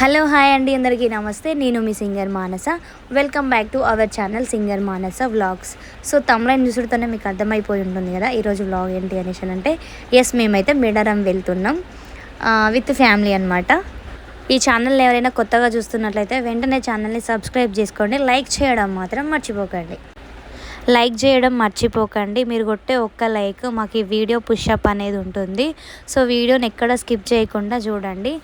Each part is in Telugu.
హలో హాయ్ అండి అందరికీ నమస్తే. నేను మీ singer Manasa. Welcome back to our channel singer Manasa vlogs so తమ్లైన్ చూసుడుతోనే మీకు అర్థమైపోయి ఉంటుంది కదా ఈరోజు వ్లాగ్ ఏంటి అనేసి అంటే ఎస్ మేమైతే మేడారం వెళ్తున్నాం. విత్ ఫ్యామిలీ అనమాట ఈ ఛానల్ ఎవరైనా కొత్తగా చూస్తున్నట్లయితే వెంటనే ఛానల్ని సబ్స్క్రైబ్ చేసుకోండి. లైక్ చేయడం మాత్రం మర్చిపోకండి. లైక్ చేయడం మర్చిపోకండి. మీరు కొట్టే ఒక్క లైక్ మాకు ఈ వీడియో పుషప్ అనేది ఉంటుంది. సో వీడియోని ఎక్కడ స్కిప్ చేయకుండా చూడండి.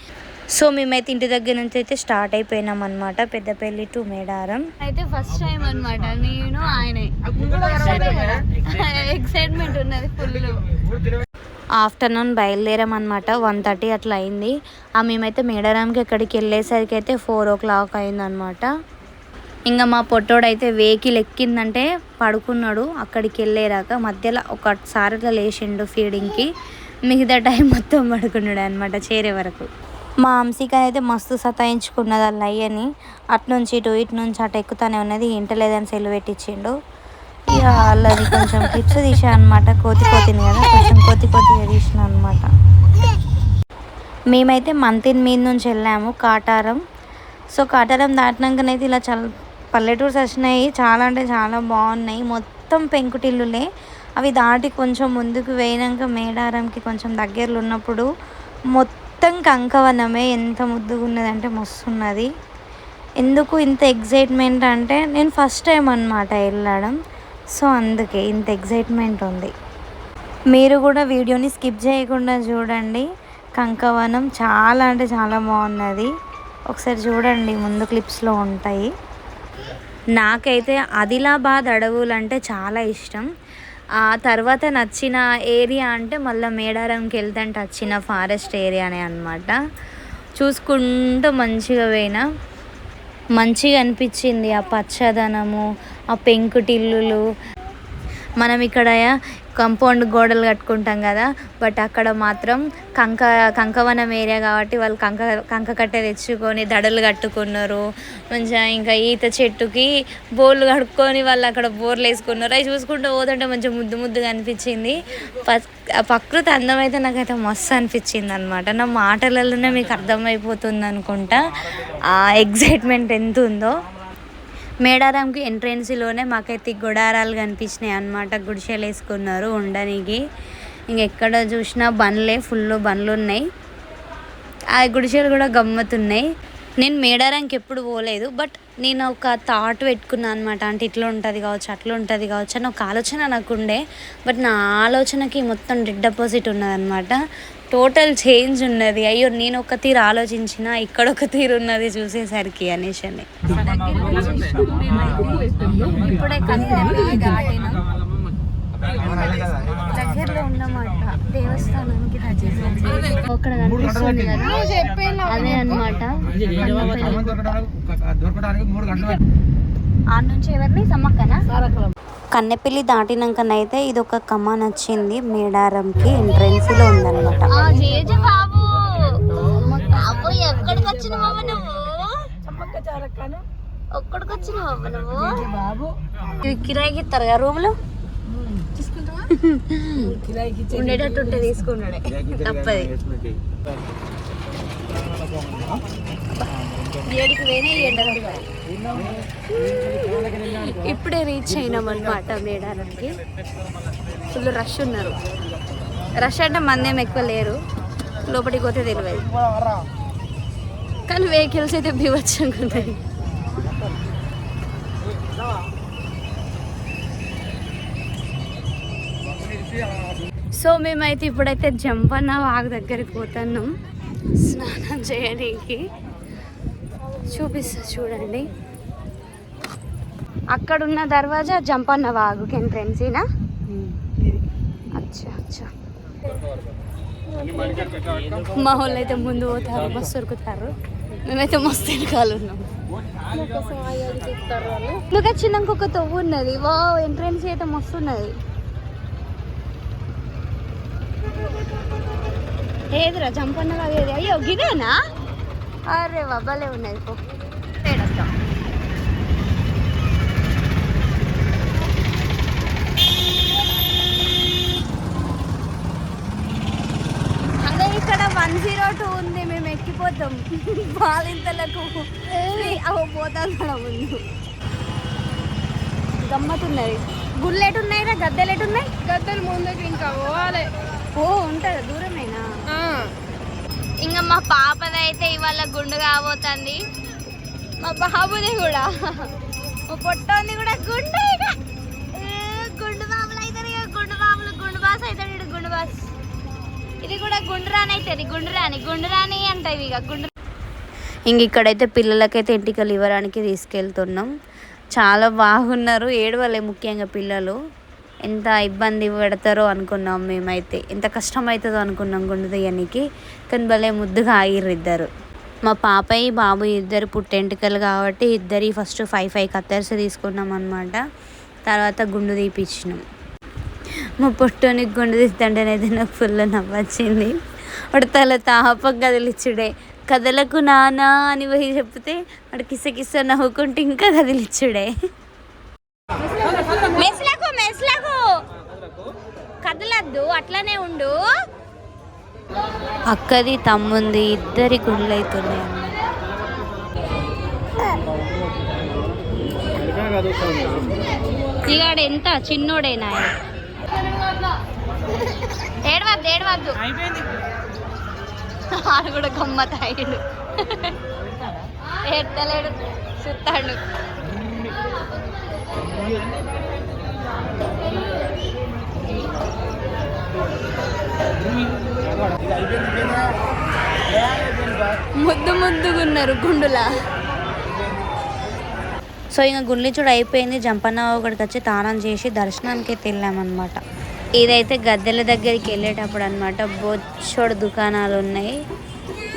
సో మేమైతే ఇంటి దగ్గర నుంచి అయితే స్టార్ట్ అయిపోయినాం అనమాట పెద్దపల్లి టు మేడారం. అయితే ఫస్ట్ టైం అన్నమాట నేను ఆయనే. ఎక్సైట్మెంట్ ఉన్నది ఫుల్ ఆఫ్టర్నూన్ బయలుదేరాం అనమాట వన్ థర్టీ అట్లా అయింది. ఆ మేమైతే మేడారంకి ఎక్కడికి వెళ్ళేసరికి అయితే ఫోర్ ఓ క్లాక్ అయిందనమాట ఇంకా మా పొట్టోడైతే వెహికల్ ఎక్కిందంటే పడుకున్నాడు అక్కడికి వెళ్ళేరాక మధ్యలో ఒకసారి అట్లా లేచిండు ఫీడింగ్కి మిగతా టైం మొత్తం పడుకున్నాడు అనమాట చేరే వరకు. మా అంశిక అయితే మస్తు సతాయించుకున్నది వాళ్ళ అయ్యని అటు నుంచి ఇటు ఇటు నుంచి అటు ఎక్కుతానే ఉన్నది ఇంటలేదని సెల్లు పెట్టించిండు ఇక వాళ్ళది కొంచెం క్లిప్స్ తీసా అనమాట కోతి కోతిని కదా కొంచెం కోతి కోతిగా తీసిన అనమాట మేమైతే మంతిన్ మీద నుంచి వెళ్ళాము కాటారం. సో కాటారం దాటినాకనైతే ఇలా చాలా పల్లెటూర్స్ వచ్చినాయి చాలా అంటే చాలా బాగున్నాయి. మొత్తం పెంకుటిల్లులే. అవి దాటి కొంచెం ముందుకు వేయినాక మేడారంకి కొంచెం దగ్గరలో ఉన్నప్పుడు మొత్తం మొత్తం కంకవనమే ఎంత ముద్దుగున్నదంటే మస్తున్నది. ఎందుకు ఇంత ఎగ్జైట్మెంట్ అంటే నేను ఫస్ట్ టైం అనమాట వెళ్ళడం. సో అందుకే ఇంత ఎగ్జైట్మెంట్ ఉంది. మీరు కూడా వీడియోని స్కిప్ చేయకుండా చూడండి. కంకవనం చాలా అంటే చాలా బాగున్నది. ఒకసారి చూడండి ముందు క్లిప్స్లో ఉంటాయి. నాకైతే ఆదిలాబాద్ అడవులు అంటే చాలా ఇష్టం. ఆ తర్వాత నచ్చిన ఏరియా అంటే మళ్ళీ మేడారంకి వెళ్తాంటే వచ్చిన ఫారెస్ట్ ఏరియానే అనమాట చూసుకుంటూ మంచిగా పోయినా. మంచిగా అనిపించింది ఆ పచ్చదనము ఆ పెంకుటిల్లులు. మనం ఇక్కడ కంపౌండ్ గోడలు కట్టుకుంటాం కదా బట్ అక్కడ మాత్రం కంక కంకవనం ఏరియా కాబట్టి వాళ్ళు కంక కంక కట్టె తెచ్చుకొని దడలు కట్టుకున్నారు. మంచిగా ఇంకా ఈత చెట్టుకి బోర్లు కడుక్కొని వాళ్ళు అక్కడ బోర్లు వేసుకున్నారు. అవి చూసుకుంటూ పోతుంటే మంచిగా ముద్దు ముద్దుగా అనిపించింది. ప- ప్రకృతి అందం అయితే నాకైతే మస్తు అనిపించింది అనమాట నా మాటలలోనే మీకు అర్థమైపోతుంది అనుకుంటా. ఆ ఎగ్జైట్మెంట్ ఎంత ఉందో మేడారంకి ఎంట్రెన్స్లోనే మాకైతే గుడారాలు కనిపించినాయి అన్నమాట. గుడిసెలు వేసుకున్నారు ఉండడానికి ఇంకెక్కడ చూసినా బండ్లే ఫుల్ బండ్లు ఉన్నాయి ఆ గుడిసెలు కూడా గమ్మత్తున్నాయి నేను మేడారంకి ఎప్పుడు పోలేదు బట్ నేను ఒక థాట్ పెట్టుకున్నాను అనమాట అంటే ఇట్లా ఉంటుంది కావచ్చు అట్లా ఉంటుంది కావచ్చు అని ఒక ఆలోచన నాకు ఉండే. బట్ నా ఆలోచనకి మొత్తం డెడ్ అపోజిట్ ఉన్నదనమాట టోటల్ చేంజ్ ఉన్నది. అయ్యో నేను ఒక తీరు ఆలోచించిన ఇక్కడ ఒక తీరు ఉన్నది చూసేసరికి అనేసి అని. ఇప్పుడే కన్నా దగ్గరలో ఉన్నమాట దేవస్థానానికి దగ్గరలో. అక్కడ కనిపిస్తుంది కదా? అదే అనమాట ఆ నుంచి ఎవరిని? సమ్మక్కనా? కన్నెపల్లి దాటినాకనైతే ఇది ఒక కమాన్ వచ్చింది మేడారంకి ఎంట్రెన్స్లో ఉందన్నమాట ఎక్కడికి వచ్చినావమ్మ నువ్వు? ఒక్కడికి నువ్వు? కిరాయికి ఇస్తారు కదా రూమ్లో ఉండేటట్టు ఉంటే తీసుకున్నాడే. తప్పది. ఇప్పుడే రీచ్ అయినాం అనమాట మేడానికి ఫుల్ రష్ ఉన్నారు. రష్ అంటే మందేం ఎక్కువ లేరు. లోపలికి పోతే తెలియదు. కానీ వెహికల్స్ అయితే బీవచ్చంగా సో మేమైతే ఇప్పుడైతే జంపన్న వాగు దగ్గరికి పోతున్నాం. స్నానం చేయడానికి. చూపిస్తా చూడండి. అక్కడ ఉన్న దర్వాజా జంపన్న వాగుకి ఎంట్రెన్సీనా? అచ్చా అచ్చా. మా వాళ్ళు అయితే ముందు పోతారు మస్తు ఉరుకుతారు. మేమైతే మస్తు వెనకాల ఉన్నాం. నువ్వు వచ్చినాక ఒక తవ్వు ఉన్నది. వా ఎంట్రెన్స్ అయితే మస్తు ఉన్నది. ఏదిరా జంపన్న వాగు ఏది? అయ్యో గిదేనా? అరే బాబాలే ఉన్నది పో. ఏడొద్దాం అదే ఇక్కడ వన్ జీరో టూ ఉంది మేము ఎక్కిపోతాం. బాలింతలకు అవి పోతాం కూడా ముందు. గమ్మతున్నది గుళ్ళు ఎటున్నాయి రా గద్దెలు ఎటున్నాయి గద్దలు ముందుకు ఇంకా పోవాలి. ఓ ఉంటుందా దూరమేనా? మా పాపదైతే ఇవాళ గుండు కాబోతుంది. మా బాబుది కూడా. మా పొట్టోంది కూడా గుండు గుండు బాబులు అవుతారు ఇక గుండు బాబులు గుండు బాస్ అవుతాడు ఇటు గుండు బాస్. ఇది కూడా గుండ్రాని అవుతుంది గుండు రాని అంటాయి ఇక గుండు ఇంక ఇక్కడైతే పిల్లలకైతే ఎంటికలు ఇవ్వడానికి తీసుకెళ్తున్నాం. చాలా బాగున్నారు ఏడవలే ముఖ్యంగా పిల్లలు. ఎంత ఇబ్బంది పెడతారో అనుకున్నాం మేమైతే ఎంత కష్టం అవుతుందో అనుకున్నాం గుండు తీయనికి కానీ భలే ముద్దుగా ఆగిర్రు ఇద్దరు. మా పాపయ్య బాబు ఇద్దరు పుట్టెంటుకలు కాబట్టి ఇద్దరి ఫస్ట్ ఫైవ్ ఫైవ్ కత్తర్స్ తీసుకున్నాం అనమాట తర్వాత గుండు తీపిచ్చినాం. మా పొట్టోనికి గుండు తీస్తుంటేనైతే నాకు ఫుల్ నవ్వొచ్చింది. వాడు తల తాపం కదిలిచ్చుడే. కదలకు నానా అని పోయి చెప్తే వాడు కిస కిస నవ్వుకుంటూ ఇంకా కదిలిచ్చుడే. కదలద్దు అట్లానే ఉండు. అక్కది తమ్ముంది ఇద్దరి గుండ్లు అవుతున్నాయి ఇగాడు ఎంత? చిన్నోడేనా? ఏడవద్దు ఏడవద్దు. ఆడు కూడా ఏడతలేడు సుత్తాడు. ముద్దు ముద్దుగున్నారు గుండులా. సో ఇంకా గుండ్లిచుడు అయిపోయింది. జంపన్న ఒకటికి వచ్చి తానం చేసి దర్శనానికి అయితే వెళ్ళామన్నమాట ఇదైతే గద్దెల దగ్గరికి వెళ్ళేటప్పుడు అనమాట బొచ్చోడు దుకాణాలు ఉన్నాయి.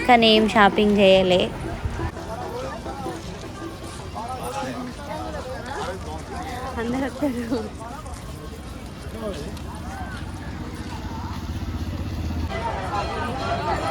కానీ ఏం షాపింగ్ చేయలే. అందరు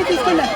తీసుకెళ్ళా